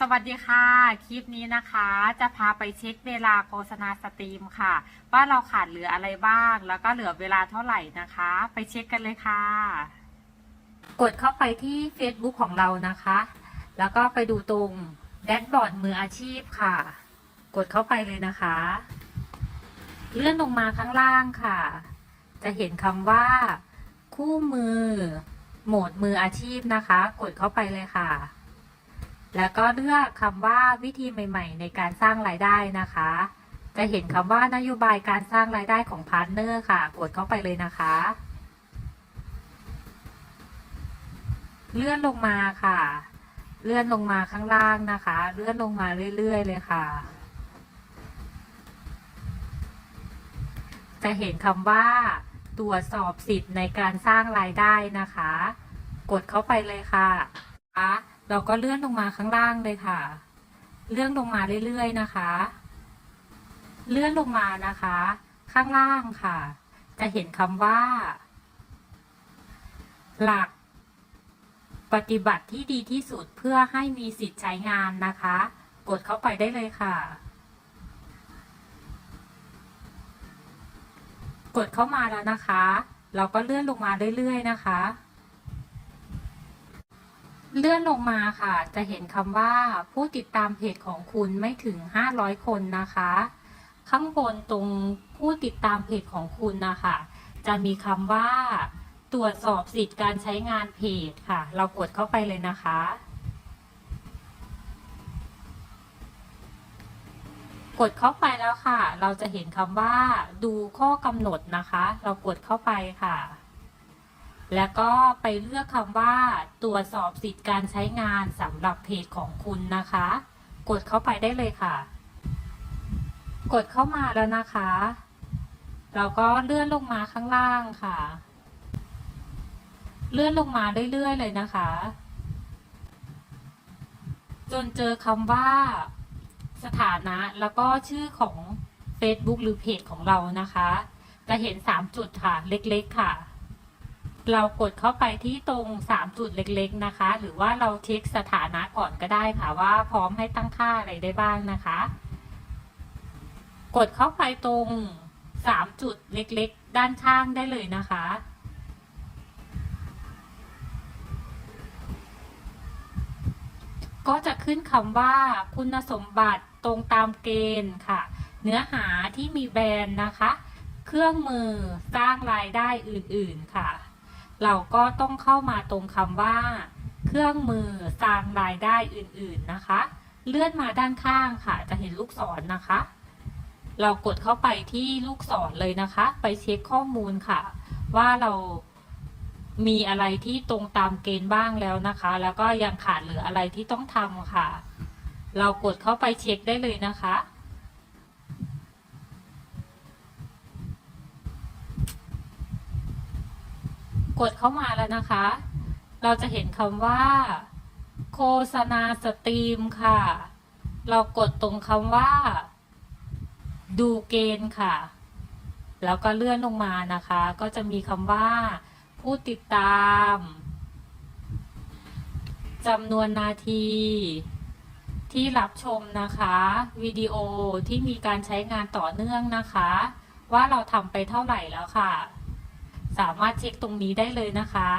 สวัสดีค่ะ คลิปนี้นะคะ จะพาไปเช็คเวลาโฆษณาสตรีมค่ะ ว่าเราขาดเหลืออะไรบ้าง แล้วก็เหลือเวลาเท่าไหร่นะคะ ไปเช็คกันเลยค่ะ กดเข้าไปที่ Facebook ของเรานะคะ แล้วก็ไปดูตรงแดชบอร์ดมืออาชีพค่ะ กดเข้าไปเลยนะคะ เลื่อนลงมาข้างล่างค่ะ จะเห็นคำว่า คู่มือ โหมดมืออาชีพนะคะ กดเข้าไปเลยค่ะ แล้วก็เลือกคำว่าวิธีใหม่ ๆ ในการสร้างรายได้นะคะ จะเห็นคำว่านโยบายการสร้างรายได้ของพาร์ทเนอร์ค่ะ กดเข้าไปเลยนะคะ เลื่อนลงมาค่ะ เลื่อนลงมาข้างล่างนะคะ เลื่อนลงมาเรื่อยๆเลยค่ะ จะเห็นคำว่า ตรวจสอบสิทธิ์ในการสร้างรายได้นะคะ กดเข้าไปเลยค่ะ เราก็เลื่อนลงมาข้างล่างเลยค่ะ เลื่อนลงมาเรื่อยๆนะคะ เลื่อนลงมานะคะ ข้างล่างค่ะ จะเห็นคำว่า หลัก ปฏิบัติที่ดีที่สุดเพื่อให้มีสิทธิ์ใช้งานนะคะ กดเข้าไปได้เลยค่ะ กดเข้ามาแล้วนะคะ เราก็เลื่อนลงมาเรื่อยๆนะคะ เลื่อนลงมาค่ะ จะเห็นคำว่าผู้ติดตามเพจของคุณไม่ถึง 500 คนนะคะ ข้างบนตรงผู้ติดตามเพจของคุณนะคะ จะมีคำว่า ตรวจสอบสิทธิ์การใช้งานเพจค่ะ เรากดเข้าไปเลยนะคะกดเข้าไปแล้วค่ะ เราจะเห็นคำว่าดูข้อกำหนดนะคะ เรากดเข้าไปค่ะ แล้วก็ไปเลือกคำว่าตรวจสอบสิทธิ์การใช้งานสำหรับเพจของคุณนะคะ กดเข้าไปได้เลยค่ะ กดเข้ามาแล้วนะคะ เราก็เลื่อนลงมาข้างล่างค่ะ เลื่อนลงมาเรื่อยๆเลยนะคะ จนเจอคำว่า สถานะแล้วก็ชื่อของ Facebook หรือเพจของเรานะคะ จะเห็น 3 จุดค่ะ เล็กๆค่ะ เรากดเข้าไปที่ตรง3จุดเล็กๆนะคะ หรือว่าเราเช็คสถานะก่อนก็ได้ค่ะว่าพร้อมให้ตั้งค่าอะไรได้บ้างนะคะ กดเข้าไปตรง3จุดเล็กๆ ด้านข้างได้เลยนะคะก็จะขึ้นคำว่าคุณสมบัติตรงตามเกณฑ์ค่ะ เนื้อหาที่มีแบรนด์นะคะ เครื่องมือสร้างรายได้อื่นๆค่ะ เราก็ต้องเข้ามาตรงคำว่า เครื่องมือสร้างรายได้อื่นๆนะคะ เลื่อนมาด้านข้างค่ะ จะเห็นลูกศรนนะคะ เรากดเข้าไปที่ลูกศรเลยนะคะ ไปเช็คข้อมูลค่ะ ว่าเรามีอะไรที่ตรงตามเกณฑ์บ้างแล้วนะคะ แล้วก็ยังขาดเหลืออะไรที่ต้องทำค่ะ เรากดเข้าไปเช็คได้เลยนะคะ กดเข้ามาแล้วนะคะ เราจะเห็นคำว่า โฆษณาสตรีมค่ะ เรากดตรงคำว่า ดูเกณฑ์ค่ะ แล้วก็เลื่อนลงมานะคะ ก็จะมีคำว่า ผู้ติดตามจำนวนนาทีที่รับชมนะคะวิดีโอที่มีการใช้งานต่อเนื่องนะคะ ว่าเราทำไปเท่าไหร่แล้วค่ะ สามารถเช็คตรงนี้ได้เลยนะคะ